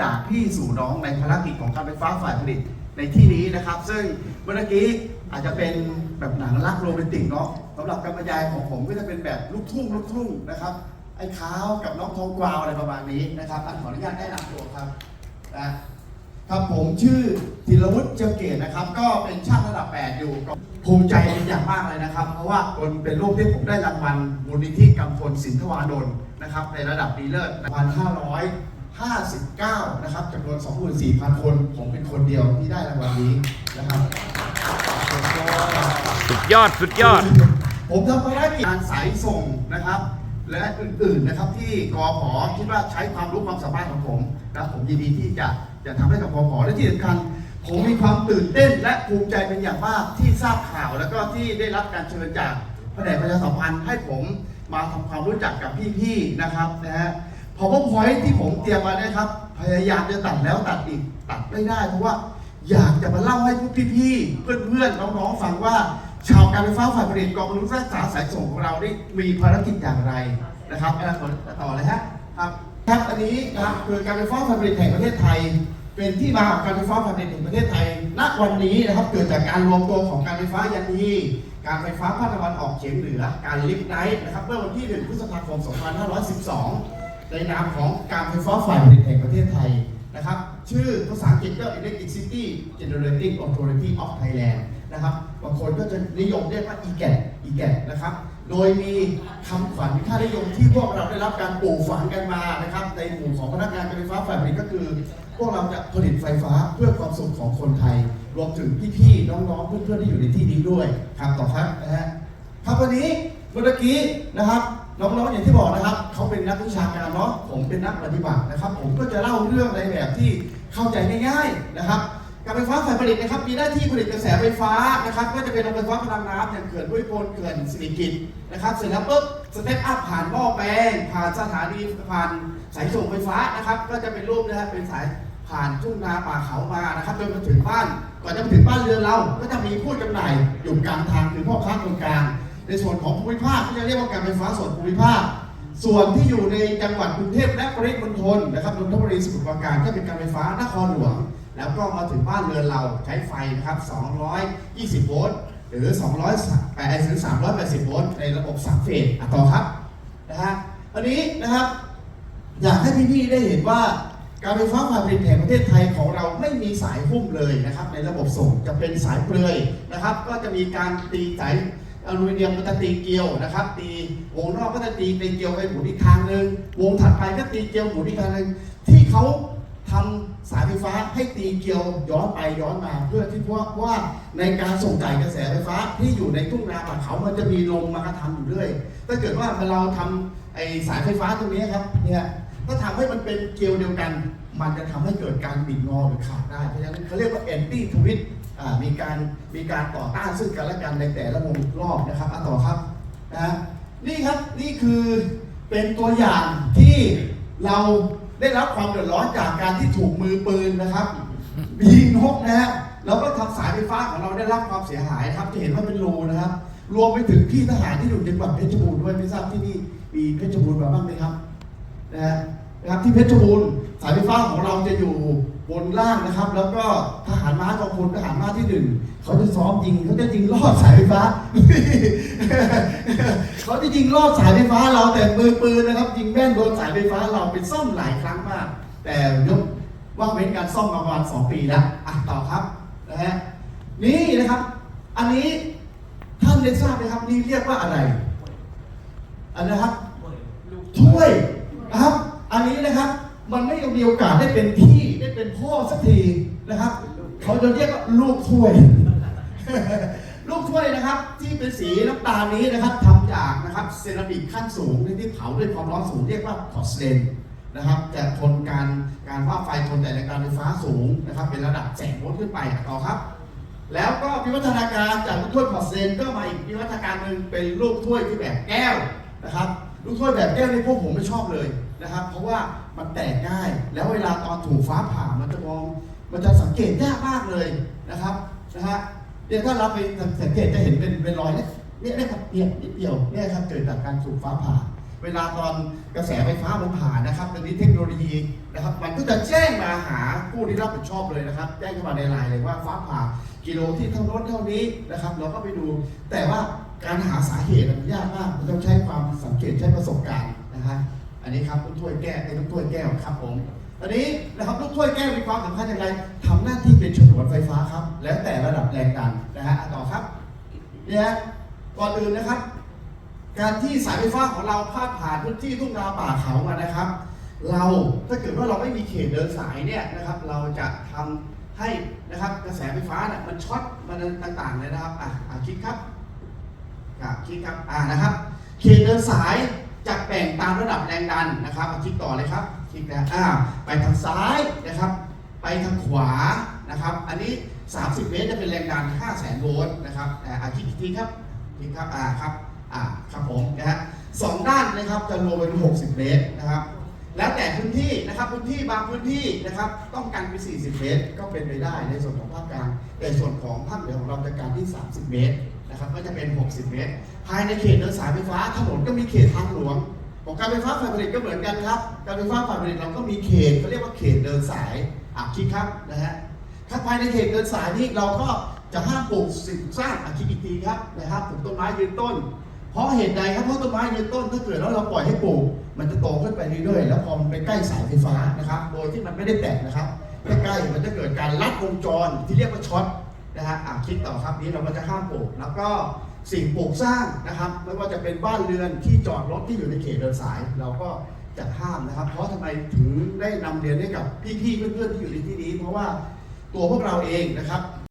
จากพี่สู่น้องในภารกิจของการไฟฟ้าฝ่ายผลิตในที่นี้นะครับ ซึ่งเมื่อกี้อาจจะเป็นแบบหนังรักโรแมนติกเนาะสำหรับการบรรยายของผมก็จะเป็นแบบลูกทุ่งลูกทุ่งนะครับไอ้ขาวกับน้องทองกวาวอะไรประมาณนี้นะครับอันขออนุญาตแนะนำตัวครับนะครับผมชื่อธีรวุฒิเจียเกตนะครับ ก็เป็นช่างระดับ 8 อยู่ภูมิใจเป็นอย่างมากเลยนะครับ เพราะว่าคนเป็นรูปที่ผมได้รางวัลมูลนิธิกำพลสินทวานนท์นะครับ ในระดับดีเลิศ1,559นะครับจำนวน 24,000 คน ผมเป็นคนเดียวที่ได้รางวัลนี้นะครับสุดยอดสุดยอด ผมทำภารกิจการสายส่งนะครับ และอื่นๆนะครับที่กอพอคิดว่าใช้ความรู้ความสามารถของผมนะผมยินดีที่จะจะทำให้กับกอพอและที่สำคัญผมมีความตื่นเต้นและภูมิใจเป็นอย่างมากที่ทราบข่าวแล้วก็ที่ได้รับการเชิญจากแผนกประชาสัมพันธ์ให้ผมมาทำความรู้จักกับพี่ๆนะครับนะฮะ พอพพอยที่ผมเตรียมมาเนี่ยครับ พยายามจะตัดแล้วตัดอีกตัดไม่ได้เพราะว่าอยากจะมาเล่าให้พวกพี่ๆเพื่อนๆน้องๆฟังว่า ชาวการไฟฟ้าฝ่ายผลิตกองรู้รักษาสายส่งของเราได้มีภารกิจอย่างไรนะครับอาขอต่อเลยฮะครับครับอันนี้นะครับคือการไฟฟ้าฝ่ายผลิตแห่งประเทศไทย เป็นที่มาของการไฟฟ้าฝ่ายผลิตแห่งประเทศไทยณวันนี้นะครับเกิดจากการรวมตัวของการไฟฟ้ายันฮีการไฟฟ้าภาคตะวันออกเฉียงเหนือ การลิฟต์ไนท์นะครับเมื่อวันที่ 1 พฤษภาคม 2512 ในนามของการไฟฟ้าฝ่ายผลิตแห่งประเทศไทยนะครับ ชื่อภาษาอังกฤษก็ Electricity Generating Authority of Thailand นะครับบางคนก็จะนิยมเรียกว่า EGAT EGAT นะครับ โดยมีคำขวัญค่านิยมที่พวกเราได้รับการปลูกฝังกันมานะครับ ในหมู่ของพนักงานการไฟฟ้าฝ่ายผลิตก็คือ พวกเราจะผลิตไฟฟ้าเพื่อความสุขของคนไทย รวมถึงพี่ๆน้องๆเพื่อนๆที่อยู่ในที่นี้ด้วยครับต่อครับนะฮะครับวันนี้ เมื่อกี้นะครับน้องๆอย่างที่บอกนะครับเขาเป็นนักวิชาการเนาะผมเป็นนักปฏิบัตินะครับ ผมก็จะเล่าเรื่องในแบบที่เข้าใจง่ายๆนะครับการไฟฟ้าฝ่ายผลิตนะครับมีหน้าที่ผลิตกระแสไฟฟ้านะครับก็จะเป็นโรงไฟฟ้าพลังน้ำอย่างเขื่อนห้วยโพนเขื่อนสิริกิตนะครับเสร็จแล้วปุ๊บสเต็ปอัพผ่านหม้อแปลงผ่านสถานีผ่านสายส่งไฟฟ้านะครับ ก็จะเป็นรูปนะครับเป็นสายผ่านทุ่งนาป่าเขามานะครับจนมาถึงบ้าน ก่อนจะมาถึงบ้านเรือนเรา ก็จะมีผู้จำหน่ายอยู่กลางทางคือพ่อค้าคนกลาง ในส่วนของภูมิภาคที่จะเรียกว่าการไฟฟ้าส่วนภูมิภาค ส่วนที่อยู่ในจังหวัดกรุงเทพและปริมณฑลนะครับนนทบุรีสมุทรปราการก็เป็นการไฟฟ้านครหลวง แล้วก็มาถึงบ้านเรือนเราใช้ไฟนะครับ 220 โวลต์หรือ 208หรือ380 โวลต์ในระบบสามเฟสอะต่อครับนะฮะอันนี้นะครับ อยากให้พี่ๆได้เห็นว่าการไฟฟ้าฝ่ายผลิตแห่งประเทศไทยของเราไม่มีสายหุ้มเลยนะครับ ในระบบส่งจะเป็นสายเปลือยนะครับ ก็จะมีการตีสาย อลูมิเนียมก็จะตีเกลียวนะครับ ตีวงนอกก็จะตีเป็นเกลียวไปหมุนอีกทางหนึ่งวงถัดไปก็ตีเกลียวหมุนอีกทางหนึ่งที่เขาทำสายไฟฟ้าให้ตีเกลียวย้อนไปย้อนมา เพื่อที่ว่าว่าในการส่งจ่ายกระแสไฟฟ้าที่อยู่ในทุ่งนาป่าเขามันจะมีลมมากระทำอยู่เรื่อยถ้าเกิดว่าเราทำไอสายไฟฟ้าตรงนี้ครับเนี่ยถ้าทำให้มันเป็นเกลียวเดียวกัน มันจะทำให้เกิดการบิดงอหรือขาดได้เพราะฉะนั้นเขาเรียกว่า anti twist อ่า มีการมีการต่อต้านซึ่งกันและกันในแต่ละวงรอบนะครับอะต่อครับนะนี่ครับนี่คือเป็นตัวอย่างที่เราได้รับความเดือดร้อนจากการที่ถูกมือปืนนะครับยิงนกนะฮะแล้วก็ทำสายไฟฟ้าของเราได้รับความเสียหายครับจะเห็นว่าเป็นรูนะครับ รวมไปถึงพี่ทหารที่อยู่จังหวัดเพชรบูรณ์ด้วยไม่ทราบที่นี่มีเพชรบูรณ์มาบ้างไหมครับนะนะครับที่เพชรบูรณ์สายไฟฟ้าของเราจะอยู่ บนล่างนะครับ แล้วก็ทหารม้ากองพลทหารม้าที่หนึ่งเขาจะซ้อมยิงเขาจะยิงลอดสายไฟฟ้าเขาจะยิงลอดสายไฟฟ้าเราแต่มือปืนนะครับยิงแม่นโดนสายไฟฟ้าเราไปซ่อมหลายครั้งมาก แต่ยกว่างเว้นการซ่อมมาประมาณสองปีแล้วอะต่อครับนะฮะนี่นะครับ อันนี้ท่านได้ทราบไหมครับนี่เรียกว่าอะไรอันนะครับถ้วยนะครับ อันนี้นะครับมันไม่มีโอกาสได้เป็นพี่ได้เป็น พ่อสักทีนะครับเขาจะเรียกว่าลูกถ้วย ลูกถ้วยนะครับ ที่เป็นสีน้ำตาลนี้นะครับทำจากนะครับเซรามิกขั้นสูงที่เผาด้วยความร้อนสูงเรียกว่าพอร์สเลนนะครับจะทนการการว่าไฟทนแต่ในการไฟฟ้าสูงนะครับ เป็นระดับแสงโวลต์ขึ้นไปต่อครับ แล้วก็วิวัฒนาการจากลูกถ้วยพอร์สเลนก็มาอีกวิวัฒนาการหนึ่งเป็นลูกถ้วยที่แบบแก้วนะครับ ลูกถ้วยแบบแก้วนี่พวกผมไม่ชอบเลยนะครับ เพราะว่ามันแตกง่าย แล้วเวลาตอนถูกฟ้าผ่ามันจะมอง มันจะสังเกตยากมากเลยนะครับนะฮะเนี่ยถ้าเราไปสังเกตจะเห็นเป็นเป็นรอยเนี่ยเนี่ยครับเนี่ยนิดเดียวเนี่ยครับเกิดจากการถูกฟ้าผ่า เวลาตอนกระแสไฟฟ้ามันผ่านนะครับตอนนี้เทคโนโลยีนะครับ มันก็จะแจ้งมาหาผู้ที่รับผิดชอบเลยนะครับ แจ้งเข้ามาในไลน์เลยว่าฟ้าผ่ากิโลที่เท่าโน้นเท่านี้นะครับ เราก็ไปดู แต่ว่าการหาสาเหตุมันยากมากมันต้องใช้ความสังเกตใช้ประสบการณ์นะฮะอันนี้ครับลูกถ้วยแก้วไอ้ลูกถ้วยแก้วครับผมอันนี้นะครับลูกถ้วยแก้วมีความสำคัญอย่างไรทำหน้าที่เป็นฉนวนไฟฟ้าครับ แล้วแต่ระดับแรงดันนะฮะต่อครับเนี่ยก่อนอื่นนะครับ การที่สายไฟฟ้าของเราพาดผ่านพื้นที่ทุ่งนาป่าเขามานะครับ เราถ้าเกิดว่าเราไม่มีเขตเดินสายเนี่ยนะครับ เราจะทำให้นะครับกระแสไฟฟ้าเนี่ยมันช็อตมันต่างๆเลยนะครับอะอะคิดครับครับคิดครับอ่านะครับ เขตเดินสายจะแบ่งตามระดับแรงดันนะครับคิดต่อเลยครับคิดนะอ่าไปทางซ้ายนะครับ ไปทางขวานะครับ อันนี้ 30 เมตรจะเป็นแรงดัน 5 0 0แสนโวลต์นะครับอ่าอะคิดอีกทีครับคิดครับอ่าครับ อ่าครับผมนะฮะสองด้านนะครับจะรวมเป็น60 เมตรนะครับ แล้วแต่พื้นที่นะครับพื้นที่บางพื้นที่นะครับต้องการไป40 เมตร ก็เป็นไปได้ในส่วนของภาคกลางแต่ส่วนของภาคเหนือของเราจะการที่ 30 เมตรนะครับก็จะเป็น 60 เมตร ภายในเขตเดินสายไฟฟ้าถนนก็มีเขตทางหลวงของการไฟฟ้าฝ่ายผลิตก็เหมือนกันครับการไฟฟ้าฝ่ายผลิตเราก็มีเขตเขาเรียกว่าเขตเดินสายอะคิดครับนะฮะถ้าภายในเขตเดินสายนี้เราก็จะห้ามปลูกสิ่งสร้างอะคิดอีกทีครับนะครับปลูกต้นไม้ยืนต้น เพราะเหตุใดครับเพราะต้นไม้ยืนต้นถ้าเกิดแล้วเราปล่อยให้ปลูก มันจะโตขึ้นไปเรื่อยๆแล้วพอมันไปใกล้สายไฟฟ้านะครับ โดยที่มันไม่ได้แตะนะครับใกล้ๆมันจะเกิดการลัดวงจรที่เรียกว่าช็อตนะฮะอะคิดต่อครับนี้เราก็จะห้ามปลูกแล้วก็สิ่งปลูกสร้างนะครับ ไม่ว่าจะเป็นบ้านเรือนที่จอดรถที่อยู่ในเขตเดินสาย เราก็จะห้ามนะครับ เพราะทำไมถึงได้นำเรียนให้กับพี่ๆเพื่อนๆที่อยู่ในที่นี้ เพราะว่าตัวพวกเราเองนะครับ